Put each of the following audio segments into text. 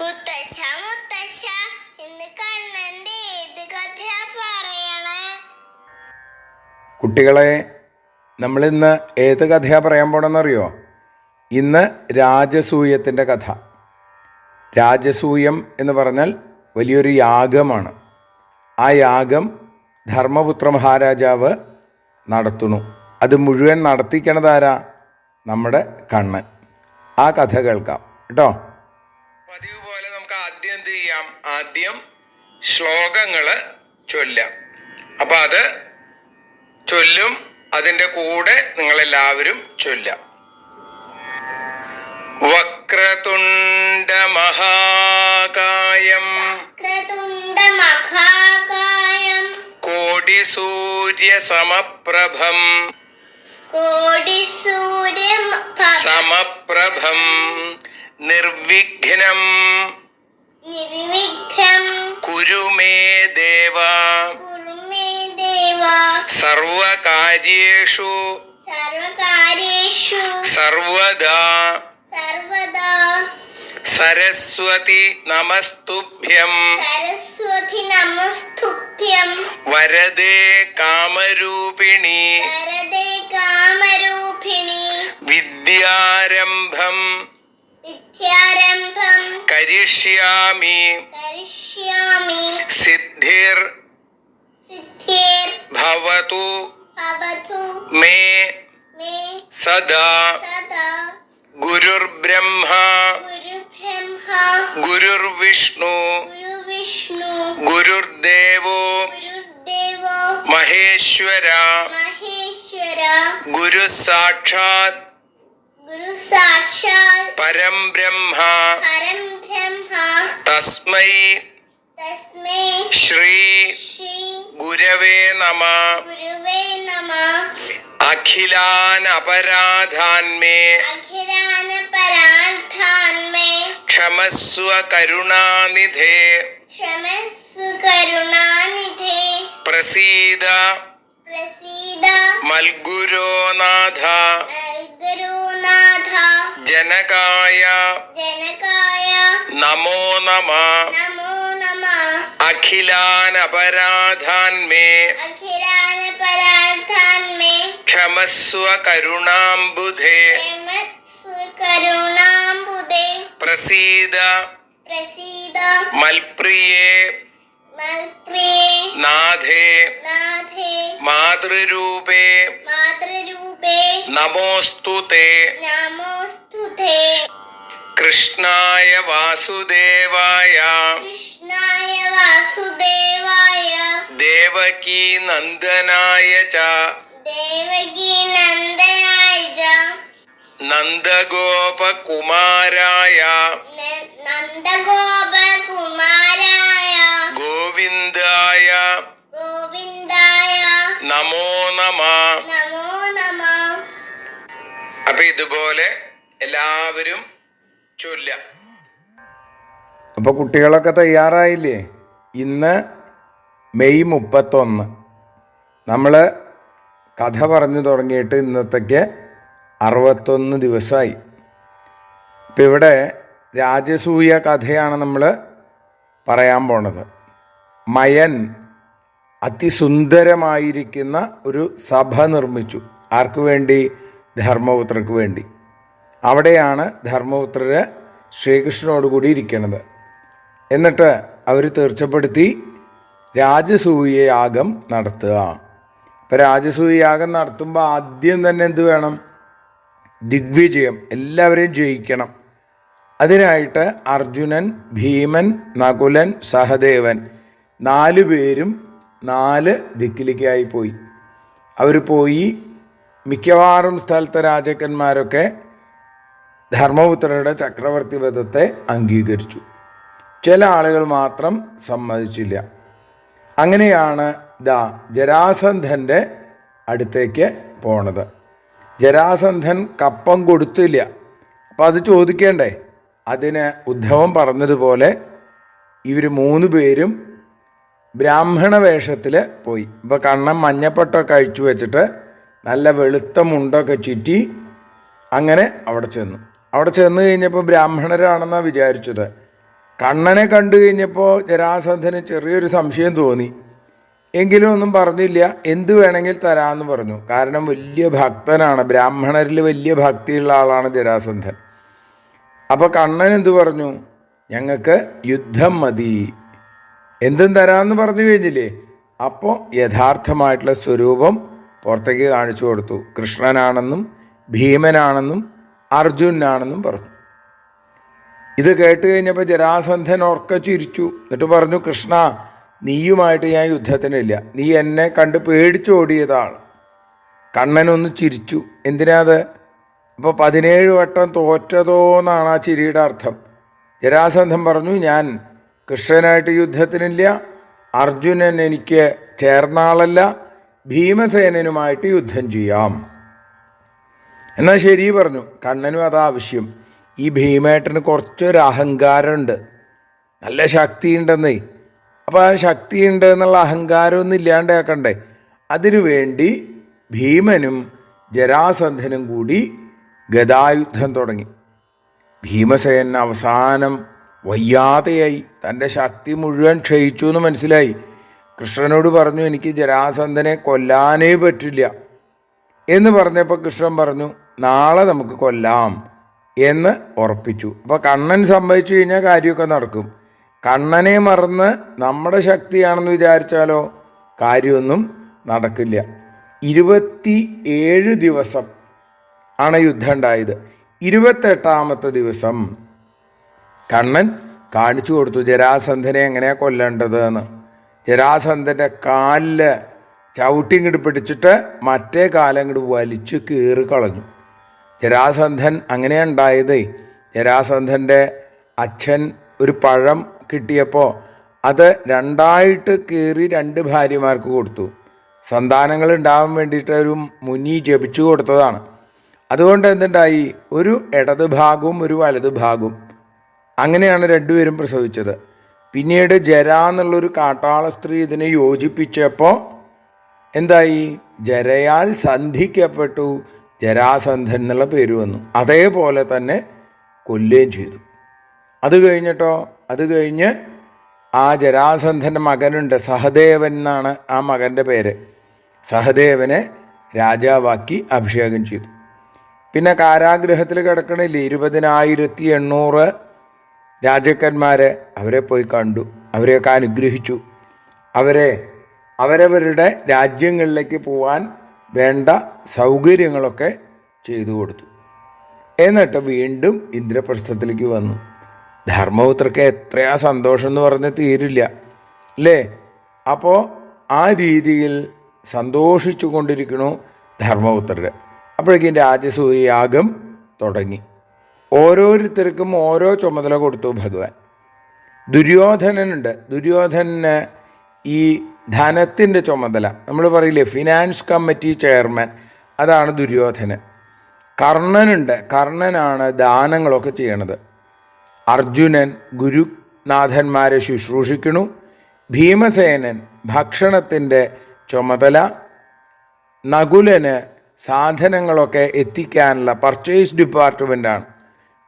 മുത്തശ്ശ മുത്തശ്ശ ഇന്ന് കണ്ണന്റെ ഏത് കഥയാ പറയണേ? കുട്ടികളെ നമ്മളിന്ന് ഏത് കഥയാണ് പറയാൻ പോണെന്നറിയോ? ഇന്ന് രാജസൂയത്തിന്റെ കഥ. രാജസൂയം എന്ന് പറഞ്ഞാൽ വലിയൊരു യാഗമാണ്. ആ യാഗം ധർമ്മപുത്ര മഹാരാജാവ് നടത്തുന്നു. അത് മുഴുവൻ നടത്തിക്കണതാരാ? നമ്മുടെ കണ്ണൻ. ആ കഥ കേൾക്കാം. കേട്ടോ? പതിവ് ചെയ്യാം ആദ്യം ശ്ലോകങ്ങൾ ചൊല്ലാം. അപ്പം അത് ചൊല്ലും അതിന്റെ കൂടെ നിങ്ങളെല്ലാവരും ചൊല്ലാം. വക്രതുണ്ട മഹാകായം ക്രതുണ്ട മഹാകായം കോടി സൂര്യ സമപ്രഭം സരസ്വതി നമസ്തുഭ്യം. സരസ്വതി നമസ്തുഭ്യം. വരദേ കാമരൂപിണി. വരദേ കാമരൂപിണി. വിദ്യാരംഭം. വിദ്യാരംഭം. കരിഷ്യാമി. കരിഷ്യാമി. സിദ്ധിർ. സിദ്ധിർ. ഭവതു. ഭവതു. മേ. മേ. സദാ. സദാ. ഗുരുർബ്രഹ്മ. ഗുരുവിഷ്ണു ഗുരുർദേവോ ഗുരുദേവോ മഹേശ്വര ഗുരു സാക്ഷാത് ഗുരു സാക്ഷാത് പരം ബ്രഹ്മ പരം ബ്രഹ്മ തസ്മൈ തസ്മൈ ശ്രീ ഗുരവേ നമ. അഖിലാൻ പരാർത്ഥാന്മേ ക്ഷമസ്വ കരുണാനിധേ. പ്രസീദ. മൽഗുരോനാഥ ഗുരുനാഥ ജനകായ. നമോ. നമ അഖിലാൻ അപരാധാൻമേ അഖിരാന പരാർത്ഥാന്മേ ക്ഷമസ്വ കരുണാംബുധേ കരുണാംബുധേ പ്രസീദ പ്രസീദ മൽപ്രിയേ മൽപ്രിയേ നാഥേ നാഥേ മാതൃരൂപേ മാതൃരൂപേ നമോസ്തുതേ നമോസ്തുതേ കൃഷ്ണായ വാസുദേവായ കൃഷ്ണായ വാസുദേവായ. ദേവകീ നന്ദനായ ച. ദേവകി നന്ദനായ ച. നന്ദഗോപകുമാരായ. നന്ദഗോപകുമാരായ. ഗോവിന്ദായ. ഗോവിന്ദായ. നമോ നമ. നമോ നമ. അപ്പൊ ഇതുപോലെ എല്ലാവരും ചൊല്ല അപ്പൊ കുട്ടികളൊക്കെ തയ്യാറായില്ലേ? ഇന്ന് മെയ് മുപ്പത്തൊന്ന്. നമ്മൾ കഥ പറഞ്ഞു തുടങ്ങിയിട്ട് ഇന്നത്തേക്ക് അറുപത്തൊന്ന് ദിവസമായി ഇപ്പം ഇവിടെ രാജസൂയ കഥയാണ് നമ്മൾ പറയാൻ പോണത്. മയൻ അതിസുന്ദരമായിരിക്കുന്ന ഒരു സഭ നിർമ്മിച്ചു. ആർക്കു വേണ്ടി? ധർമ്മപുത്രക്ക് വേണ്ടി. അവിടെയാണ് ധർമ്മപുത്രർ ശ്രീകൃഷ്ണനോടുകൂടി ഇരിക്കുന്നത് എന്നിട്ട് അവർ തീർച്ചപ്പെടുത്തി രാജസൂയ യാഗം നടത്തുക. ഇപ്പം രാജസൂയ യാഗം നടത്തുമ്പോൾ ആദ്യം തന്നെ എന്ത് വേണം? ദിഗ്വിജയം എല്ലാവരെയും ജയിക്കണം. അതിനായിട്ട് അർജുനൻ ഭീമൻ നകുലൻ സഹദേവൻ നാല് പേരും നാല് ദിക്കിലേക്കായി പോയി. അവർ പോയി. മിക്കവാറും സ്ഥലത്തെ രാജാക്കന്മാരൊക്കെ ധർമ്മപുത്രരുടെ ചക്രവർത്തി പദത്തെ അംഗീകരിച്ചു. ചില ആളുകൾ മാത്രം സമ്മതിച്ചില്ല. അങ്ങനെയാണ് ദാ ജരാസന്ധന്റെ അടുത്തേക്ക് പോണത്. ജരാസന്ധൻ കപ്പം കൊടുത്തില്ല. അപ്പം അത് ചോദിക്കേണ്ടേ? അതിന് ഉദ്ധവം പറഞ്ഞതുപോലെ ഇവർ മൂന്ന് പേരും ബ്രാഹ്മണ വേഷത്തിൽ പോയി. ഇപ്പോൾ കണ്ണൻ മഞ്ഞപ്പൊട്ടൊക്കെ അഴിച്ചു വെച്ചിട്ട് നല്ല വെളുത്ത മുണ്ടൊക്കെ ചുറ്റി അങ്ങനെ അവിടെ ചെന്നു. അവിടെ ചെന്ന് കഴിഞ്ഞപ്പോൾ ബ്രാഹ്മണരാണെന്നാണ് വിചാരിച്ചത്. കണ്ണനെ കണ്ടു കഴിഞ്ഞപ്പോൾ ജരാസന്ധന് ചെറിയൊരു സംശയം തോന്നി. എങ്കിലും ഒന്നും പറഞ്ഞില്ല. എന്ത് വേണമെങ്കിൽ തരാമെന്ന് പറഞ്ഞു. കാരണം വലിയ ഭക്തനാണ്. ബ്രാഹ്മണരിൽ വലിയ ഭക്തിയുള്ള ആളാണ് ജരാസന്ധൻ. അപ്പോൾ കണ്ണൻ എന്തു പറഞ്ഞു? ഞങ്ങൾക്ക് യുദ്ധം മതി. എന്തും തരാമെന്ന് പറഞ്ഞു കഴിഞ്ഞില്ലേ? അപ്പോൾ യഥാർത്ഥമായിട്ടുള്ള സ്വരൂപം പുറത്തേക്ക് കാണിച്ചു കൊടുത്തു. കൃഷ്ണനാണെന്നും ഭീമനാണെന്നും അർജുനാണെന്നും പറഞ്ഞു. ഇത് കേട്ട് കഴിഞ്ഞപ്പോൾ ജരാസന്ധൻ ഓർക്ക ചിരിച്ചു. എന്നിട്ട് പറഞ്ഞു കൃഷ്ണ നീയുമായിട്ട് ഞാൻ യുദ്ധത്തിനില്ല. നീ എന്നെ കണ്ട് പേടിച്ചോടിയതാണ് കണ്ണനൊന്ന് ചിരിച്ചു. എന്തിനാത്? അപ്പോൾ പതിനേഴ് വട്ടം തോറ്റതോ എന്നാണ് ആ ചിരിയുടെ അർത്ഥം. ജരാസന്ധൻ പറഞ്ഞു ഞാൻ കൃഷ്ണനായിട്ട് യുദ്ധത്തിനില്ല. അർജുനൻ എനിക്ക് ചേർന്ന ആളല്ല ഭീമസേനനുമായിട്ട് യുദ്ധം ചെയ്യാം. എന്നാൽ ശരി പറഞ്ഞു. കണ്ണനും അതാ ആവശ്യം. ഈ ഭീമേട്ടന് കുറച്ചൊരു അഹങ്കാരമുണ്ട്. നല്ല ശക്തിയുണ്ടെന്നേ. അപ്പോൾ ആ ശക്തിയുണ്ട് എന്നുള്ള അഹങ്കാരമൊന്നും ഇല്ലാണ്ടാക്കണ്ടേ അതിനു വേണ്ടി ഭീമനും ജരാസന്ധനും കൂടി ഗതായുദ്ധം തുടങ്ങി. ഭീമസേൻ അവസാനം വയ്യാതെയായി. തന്റെ ശക്തി മുഴുവൻ ക്ഷയിച്ചു എന്ന് മനസ്സിലായി. കൃഷ്ണനോട് പറഞ്ഞു എനിക്ക് ജരാസന്ധനെ കൊല്ലാനേ പറ്റില്ല. എന്ന് പറഞ്ഞപ്പോൾ കൃഷ്ണൻ പറഞ്ഞു നാളെ നമുക്ക് കൊല്ലാം. എന്ന് ഉറപ്പിച്ചു. അപ്പോൾ കണ്ണൻ സംഭവിച്ചു കഴിഞ്ഞാൽ കാര്യമൊക്കെ നടക്കും. കണ്ണനെ മറന്ന് നമ്മുടെ ശക്തിയാണെന്ന് വിചാരിച്ചാലോ കാര്യമൊന്നും നടക്കില്ല. ഇരുപത്തി ഏഴ് ദിവസം ആണ് യുദ്ധം ഉണ്ടായത്. ഇരുപത്തെട്ടാമത്തെ ദിവസം കണ്ണൻ കാണിച്ചു കൊടുത്തു ജരാസന്ധനെ എങ്ങനെയാണ് കൊല്ലേണ്ടത് എന്ന്. ജരാസന്ധന്റെ കാലിൽ ചവിട്ടിങ്ങോട്ട് പിടിച്ചിട്ട് മറ്റേ കാലങ്ങോട്ട് വലിച്ചു കീറി കളഞ്ഞു. ജരാസന്ധൻ അങ്ങനെയുണ്ടായത് ജരാസന്ധന്റെ അച്ഛൻ ഒരു പഴം കിട്ടിയപ്പോൾ അത് രണ്ടായിട്ട് കീറി രണ്ട് ഭാര്യമാർക്ക് കൊടുത്തു. സന്താനങ്ങൾ ഉണ്ടാവാൻ വേണ്ടിയിട്ട് ഒരു മുനി ജപിച്ചു കൊടുത്തതാണ്. അതുകൊണ്ട് എന്തുണ്ടായി? ഒരു ഇടത് ഭാഗവും ഒരു വലത് ഭാഗവും. അങ്ങനെയാണ് രണ്ടുപേരും പ്രസവിച്ചത്. പിന്നീട് ജര എന്നുള്ളൊരു കാട്ടാള സ്ത്രീ ഇതിനെ യോജിപ്പിച്ചപ്പോൾ എന്തായി? ജരയാൽ സന്ധിക്കപ്പെട്ടു. ജരാസന്ധൻ എന്നുള്ള പേര് വന്നു. അതേപോലെ തന്നെ കൊല്ലുകയും ചെയ്തു. അത് കഴിഞ്ഞിട്ടോ? അത് കഴിഞ്ഞ് ആ ജരാസന്ധന്റെ മകനുണ്ട്. സഹദേവൻ എന്നാണ് ആ മകന്റെ പേര്. സഹദേവനെ രാജാവാക്കി അഭിഷേകം ചെയ്തു. പിന്നെ കാരാഗ്രഹത്തിൽ കിടക്കണില്ലേ? ഇരുപതിനായിരത്തി എണ്ണൂറ് രാജാക്കന്മാരെ അവരെ പോയി കണ്ടു. അവരെയൊക്കെ അനുഗ്രഹിച്ചു. അവരെ അവരവരുടെ രാജ്യങ്ങളിലേക്ക് പോവാൻ വേണ്ട സൗകര്യങ്ങളൊക്കെ ചെയ്തു കൊടുത്തു. എന്നിട്ട് വീണ്ടും ഇന്ദ്രപ്രസ്ഥത്തിലേക്ക് വന്നു. ധർമ്മപുത്രക്ക് എത്രയാ സന്തോഷം എന്ന് പറഞ്ഞ് തീരില്ല അല്ലേ? അപ്പോൾ ആ രീതിയിൽ സന്തോഷിച്ചു കൊണ്ടിരിക്കണു ധർമ്മപുത്രർ അപ്പോഴേക്കും രാജസൂയ യാഗം തുടങ്ങി. ഓരോരുത്തർക്കും ഓരോ ചുമതല കൊടുത്തു ഭഗവാൻ. ദുര്യോധനനുണ്ട്. ദുര്യോധനന് ഈ ധനത്തിന്റെ ചുമതല. നമ്മൾ പറയില്ലേ ഫിനാൻസ് കമ്മിറ്റി ചെയർമാൻ അതാണ് ദുര്യോധനൻ. കർണനുണ്ട്. കർണനാണ് ദാനങ്ങളൊക്കെ ചെയ്യണത്. അർജുനൻ ഗുരുനാഥന്മാരെ ശുശ്രൂഷിക്കണു ഭീമസേനൻ ഭക്ഷണത്തിന്റെ ചുമതല. നകുലന് സാധനങ്ങളൊക്കെ എത്തിക്കാനുള്ള പർച്ചേസ് ഡിപ്പാർട്ട്മെന്റാണ്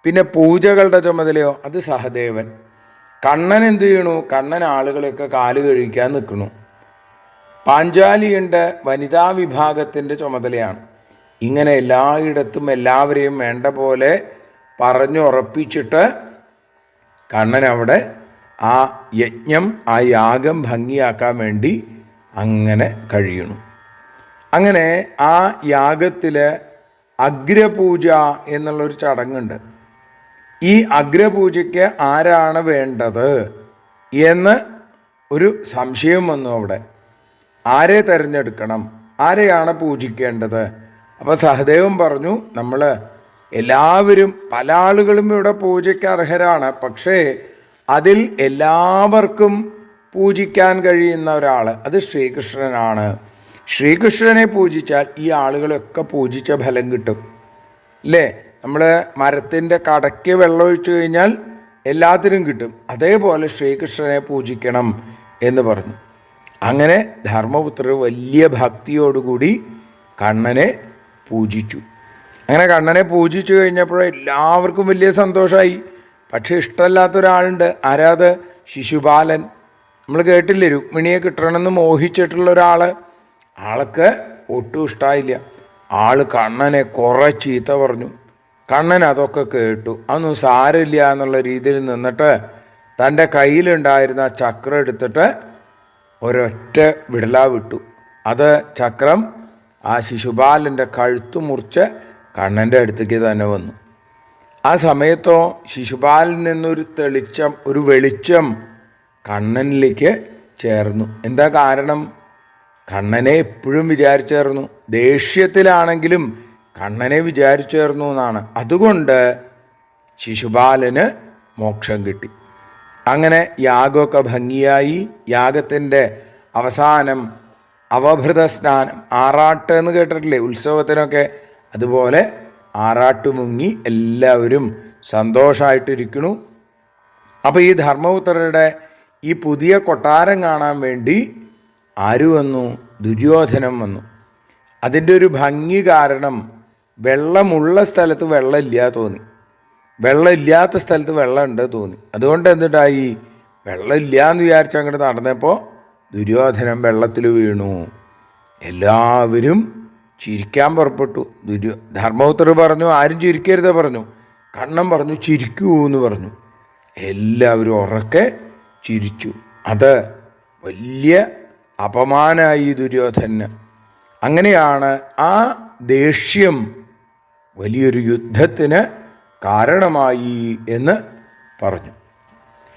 പിന്നെ പൂജകളുടെ ചുമതലയോ? അത് സഹദേവൻ. കണ്ണൻ എന്ത് ചെയ്യണു? കണ്ണൻ ആളുകളെയൊക്കെ കാൽ കഴിക്കാൻ നിൽക്കണു പാഞ്ചാലിയുണ്ട് വനിതാ വിഭാഗത്തിന്റെ ചുമതലയാണ്. ഇങ്ങനെ എല്ലായിടത്തും എല്ലാവരെയും വേണ്ട പോലെ പറഞ്ഞുറപ്പിച്ചിട്ട് കണ്ണൻ അവിടെ ആ യജ്ഞം ആ യാഗം ഭംഗിയാക്കാൻ വേണ്ടി അങ്ങനെ കഴിയണം അങ്ങനെ ആ യാഗത്തിൽ അഗ്രപൂജ എന്നുള്ളൊരു ചടങ്ങുണ്ട്. ഈ അഗ്രപൂജയ്ക്ക് ആരാണ് വേണ്ടത് എന്ന് ഒരു സംശയം വന്നു അവിടെ. ആരെ തിരഞ്ഞെടുക്കണം? ആരെയാണ് പൂജിക്കേണ്ടത്? അപ്പോൾ സഹദേവൻ പറഞ്ഞു നമ്മൾ എല്ലാവരും പല ആളുകളും ഇവിടെ പൂജയ്ക്ക് അർഹരാണ്. പക്ഷേ അതിൽ എല്ലാവർക്കും പൂജിക്കാൻ കഴിയുന്ന ഒരാൾ അത് ശ്രീകൃഷ്ണനാണ്. ശ്രീകൃഷ്ണനെ പൂജിച്ചാൽ ഈ ആളുകളൊക്കെ പൂജിച്ച ഫലം കിട്ടും. അല്ലേ നമ്മൾ മരത്തിന്റെ കടയ്ക്ക് വെള്ളമൊഴിച്ചു കഴിഞ്ഞാൽ എല്ലാത്തിനും കിട്ടും. അതേപോലെ ശ്രീകൃഷ്ണനെ പൂജിക്കണം എന്ന് പറഞ്ഞു. അങ്ങനെ ധർമ്മപുത്രർ വലിയ ഭക്തിയോടുകൂടി കണ്ണനെ പൂജിച്ചു. അങ്ങനെ കണ്ണനെ പൂജിച്ചു കഴിഞ്ഞപ്പോൾ എല്ലാവർക്കും വലിയ സന്തോഷമായി പക്ഷേ ഇഷ്ടമല്ലാത്ത ഒരാളുണ്ട് ആരാത്? ശിശുപാലൻ. നമ്മൾ കേട്ടില്ലേ രുക്മിണിയെ കിട്ടണമെന്ന് മോഹിച്ചിട്ടുള്ള ഒരാൾ ആൾക്ക് ഒട്ടും ഇഷ്ടമായില്ല ആൾ കണ്ണനെ കുറേ ചീത്ത പറഞ്ഞു. കണ്ണൻ അതൊക്കെ കേട്ടു. അതൊന്നും സാരമില്ല എന്നുള്ള രീതിയിൽ നിന്നിട്ട് തന്റെ കയ്യിലുണ്ടായിരുന്ന ചക്രം എടുത്തിട്ട് ഒരൊറ്റ വിടലാ വിട്ടു. അത് ചക്രം ആ ശിശുപാലന്റെ കഴുത്ത് മുറിച്ച് കണ്ണന്റെ അടുത്തേക്ക് തന്നെ വന്നു. ആ സമയത്തോ ശിശുപാലിൽ നിന്നൊരു തെളിച്ചം ഒരു വെളിച്ചം കണ്ണനിലേക്ക് ചേർന്നു. എന്താ കാരണം? കണ്ണനെ എപ്പോഴും വിചാരിച്ചേർന്നു. ദേഷ്യത്തിലാണെങ്കിലും കണ്ണനെ വിചാരിച്ചേർന്നു എന്നാണ്. അതുകൊണ്ട് ശിശുപാലന് മോക്ഷം കിട്ടി. അങ്ങനെ യാഗമൊക്കെ ഭംഗിയായി യാഗത്തിന്റെ അവസാനം അവഭൃത സ്നാനം ആറാട്ട് എന്ന് കേട്ടിട്ടില്ലേ? ഉത്സവത്തിനൊക്കെ അതുപോലെ ആറാട്ട് മുങ്ങി എല്ലാവരും സന്തോഷമായിട്ടിരിക്കണു അപ്പോൾ ഈ ധർമ്മപുത്രരുടെ ഈ പുതിയ കൊട്ടാരം കാണാൻ വേണ്ടി ആര് വന്നു? ദുര്യോധനം വന്നു. അതിന്റെ ഒരു ഭംഗി കാരണം വെള്ളമുള്ള സ്ഥലത്ത് വെള്ളമില്ല തോന്നി. വെള്ളമില്ലാത്ത സ്ഥലത്ത് വെള്ളം ഉണ്ട് തോന്നി. അതുകൊണ്ട് എന്തുണ്ടായി? വെള്ളമില്ല എന്ന് വിചാരിച്ച് അങ്ങോട്ട് നടന്നപ്പോൾ ദുര്യോധനം വെള്ളത്തിൽ വീണു. എല്ലാവരും ചിരിക്കാൻ പുറപ്പെട്ടു. ദുര്യോ ധർമ്മപുത്രർ പറഞ്ഞു ആരും ചിരിക്കരുത് പറഞ്ഞു. കണ്ണം പറഞ്ഞു ചിരിക്കൂ എന്ന് പറഞ്ഞു. എല്ലാവരും ഉറക്കെ ചിരിച്ചു. അത് വലിയ അപമാനമായി ദുര്യോധന അങ്ങനെയാണ് ആ ദേഷ്യം വലിയൊരു യുദ്ധത്തിന് കാരണമായി എന്ന് പറഞ്ഞു.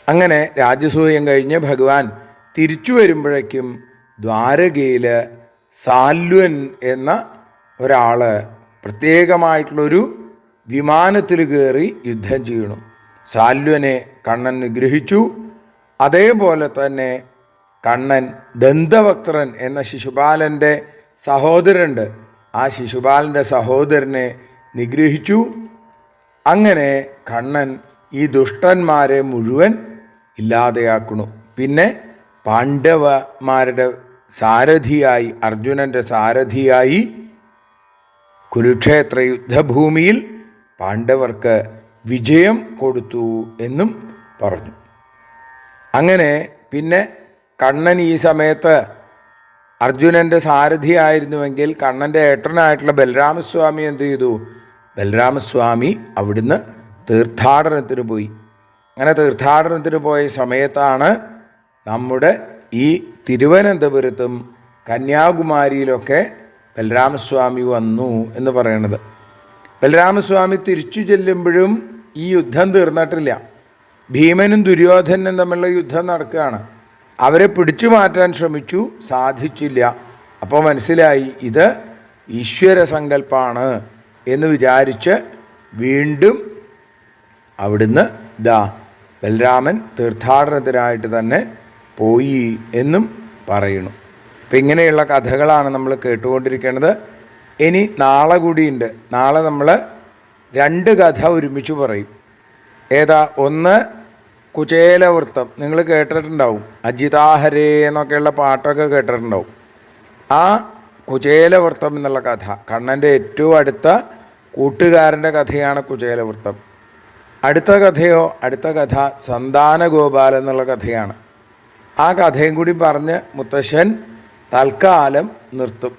അങ്ങനെ രാജസൂയം കഴിഞ്ഞ് ഭഗവാൻ തിരിച്ചു വരുമ്പോഴേക്കും ദ്വാരകയിൽ സാൽവൻ എന്ന ഒരാൾ പ്രത്യേകമായിട്ടുള്ളൊരു വിമാനത്തിൽ കയറി യുദ്ധം ചെയ്യണു. സാൽവനെ കണ്ണൻ നിഗ്രഹിച്ചു അതേപോലെ തന്നെ കണ്ണൻ ദന്തവക്ത്രൻ എന്ന ശിശുപാലന്റെ സഹോദരനുണ്ട്. ആ ശിശുപാലന്റെ സഹോദരനെ നിഗ്രഹിച്ചു. അങ്ങനെ കണ്ണൻ ഈ ദുഷ്ടന്മാരെ മുഴുവൻ ഇല്ലാതെയാക്കണു പിന്നെ പാണ്ഡവന്മാരുടെ സാരഥിയായി അർജുനന്റെ സാരഥിയായി കുരുക്ഷേത്ര യുദ്ധഭൂമിയിൽ പാണ്ഡവർക്ക് വിജയം കൊടുത്തു എന്നും പറഞ്ഞു. അങ്ങനെ പിന്നെ കണ്ണൻ ഈ സമയത്ത് അർജുനന്റെ സാരഥിയായിരുന്നുവെങ്കിൽ കണ്ണന്റെ ഏട്ടനായിട്ടുള്ള ബലരാമസ്വാമി എന്തു ചെയ്തു? ബലരാമസ്വാമി അവിടുന്ന് തീർത്ഥാടനത്തിന് പോയി. അങ്ങനെ തീർത്ഥാടനത്തിന് പോയ സമയത്താണ് നമ്മുടെ ഈ തിരുവനന്തപുരത്തും കന്യാകുമാരിയിലൊക്കെ ബലരാമസ്വാമി വന്നു എന്ന് പറയണത്. ബലരാമസ്വാമി തിരിച്ചു ചെല്ലുമ്പോഴും ഈ യുദ്ധം തീർന്നിട്ടില്ല. ഭീമനും ദുര്യോധനും തമ്മിലുള്ള യുദ്ധം നടക്കുകയാണ്. അവരെ പിടിച്ചു മാറ്റാൻ ശ്രമിച്ചു സാധിച്ചില്ല. അപ്പോൾ മനസ്സിലായി ഇത് ഈശ്വര സങ്കല്പമാണ് എന്ന് വിചാരിച്ച് വീണ്ടും അവിടുന്ന് ദാ ബലരാമൻ തീർത്ഥാടനത്തിനായിട്ട് തന്നെ പോയി എന്നും പറയുന്നു. അപ്പം ഇങ്ങനെയുള്ള കഥകളാണ് നമ്മൾ കേട്ടുകൊണ്ടിരിക്കുന്നത് ഇനി നാളെ കൂടിയുണ്ട്. നാളെ നമ്മൾ രണ്ട് കഥ ഒരുമിച്ച് പറയും. ഏതാ? ഒന്ന് കുചേലവൃത്തം. നിങ്ങൾ കേട്ടിട്ടുണ്ടാവും. അജിതാഹരേ എന്നൊക്കെയുള്ള പാട്ടൊക്കെ കേട്ടിട്ടുണ്ടാവും. ആ കുചേലവൃത്തം എന്നുള്ള കഥ. കണ്ണന്റെ ഏറ്റവും അടുത്ത കൂട്ടുകാരന്റെ കഥയാണ് കുചേലവൃത്തം. അടുത്ത കഥയോ അടുത്ത കഥ സന്താനഗോപാലൻ എന്നുള്ള കഥയാണ്. ആ കഥയും കൂടി പറഞ്ഞ് മുത്തശ്ശൻ തൽക്കാലം നിർത്തും.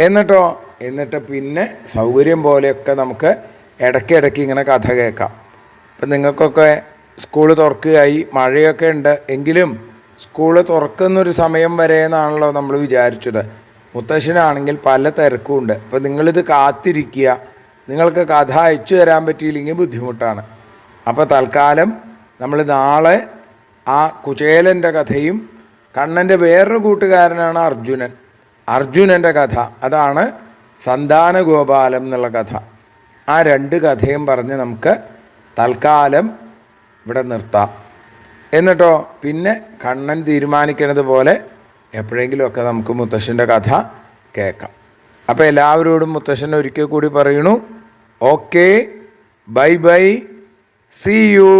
എന്നിട്ടോ? എന്നിട്ട് പിന്നെ സൗകര്യം പോലെയൊക്കെ നമുക്ക് ഇടയ്ക്കിടയ്ക്ക് ഇങ്ങനെ കഥ കേൾക്കാം. ഇപ്പം നിങ്ങൾക്കൊക്കെ സ്കൂൾ തുറക്കുകയായി മഴയൊക്കെ ഉണ്ട് എങ്കിലും സ്കൂൾ തുറക്കുന്നൊരു സമയം വരെ എന്നാണല്ലോ നമ്മൾ വിചാരിച്ചത്. മുത്തശ്ശനാണെങ്കിൽ പല തിരക്കും ഉണ്ട്. അപ്പോൾ നിങ്ങളിത് കാത്തിരിക്കുക. നിങ്ങൾക്ക് കഥ അയച്ചു തരാൻ പറ്റിയില്ലെങ്കിൽ ബുദ്ധിമുട്ടാണ്. അപ്പോൾ തൽക്കാലം നമ്മൾ നാളെ ആ കുചേലന്റെ കഥയും കണ്ണന്റെ വേറൊരു കൂട്ടുകാരനാണ് അർജുനൻ. അർജുനന്റെ കഥ. അതാണ് സന്താന ഗോപാലം എന്നുള്ള കഥ. ആ രണ്ട് കഥയും പറഞ്ഞ് നമുക്ക് തൽക്കാലം ഇവിടെ നിർത്താം. എന്നിട്ടോ പിന്നെ കണ്ണൻ തീരുമാനിക്കുന്നത് പോലെ എപ്പോഴെങ്കിലുമൊക്കെ നമുക്ക് മുത്തശ്ശന്റെ കഥ കേൾക്കാം. അപ്പോൾ എല്ലാവരോടും മുത്തശ്ശൻ ഒരിക്കൽ കൂടി പറയണു okay bye bye see you.